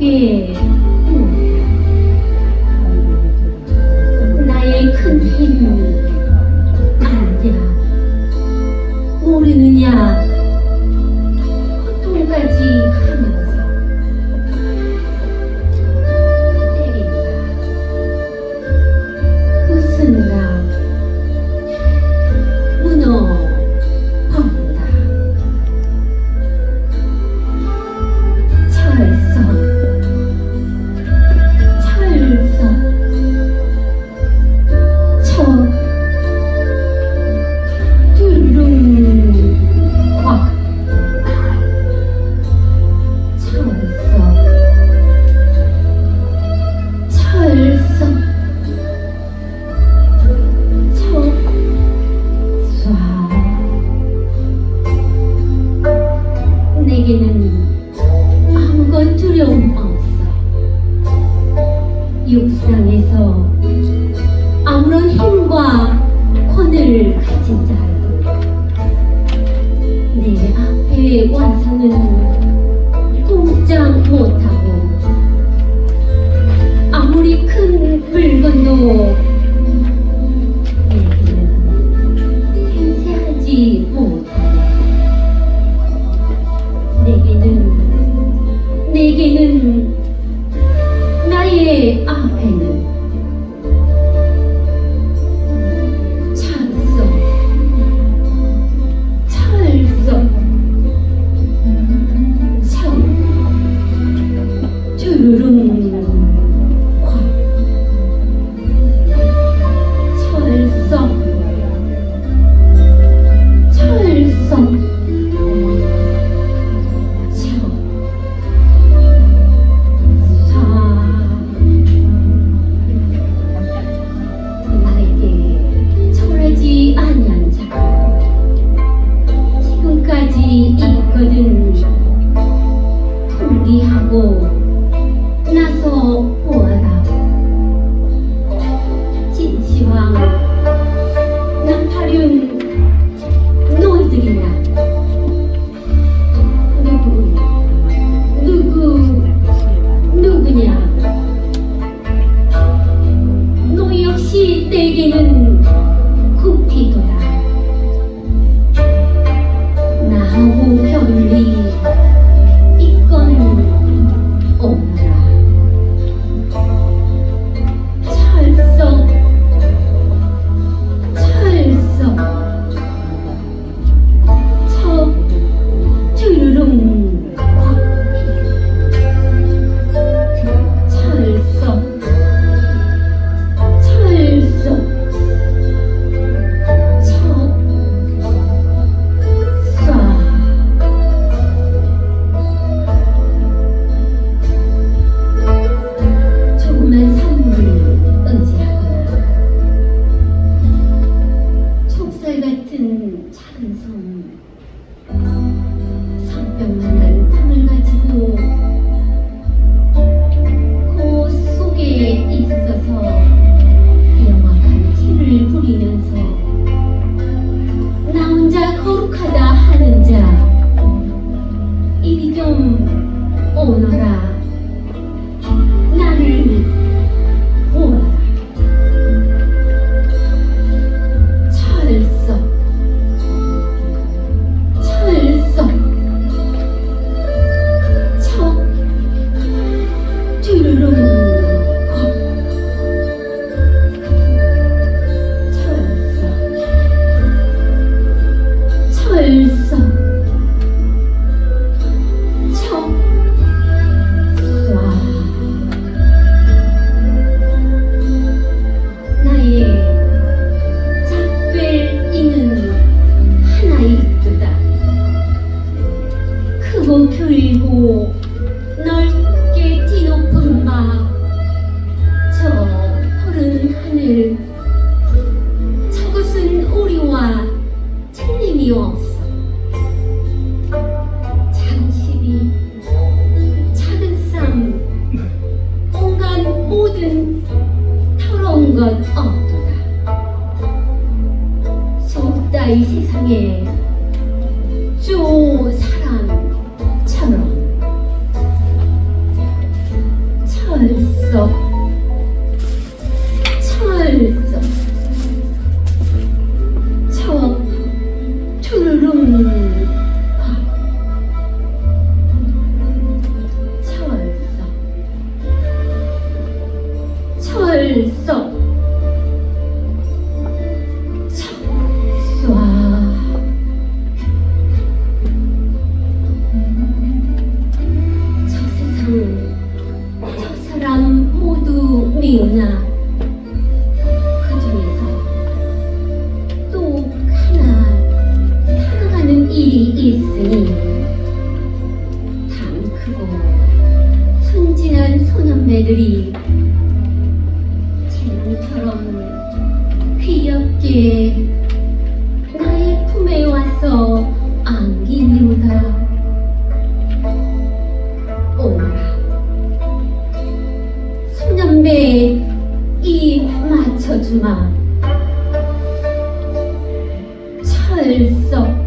耶 Yeah. 이미경 오너라 이 세상에 주 사람처럼 철썩 철썩 있으니 담 크고 순진한 소년매들이 재난처럼 귀엽게 나의 품에 와서 안기미로다 오너라 소년배 입 맞춰주마. 철썩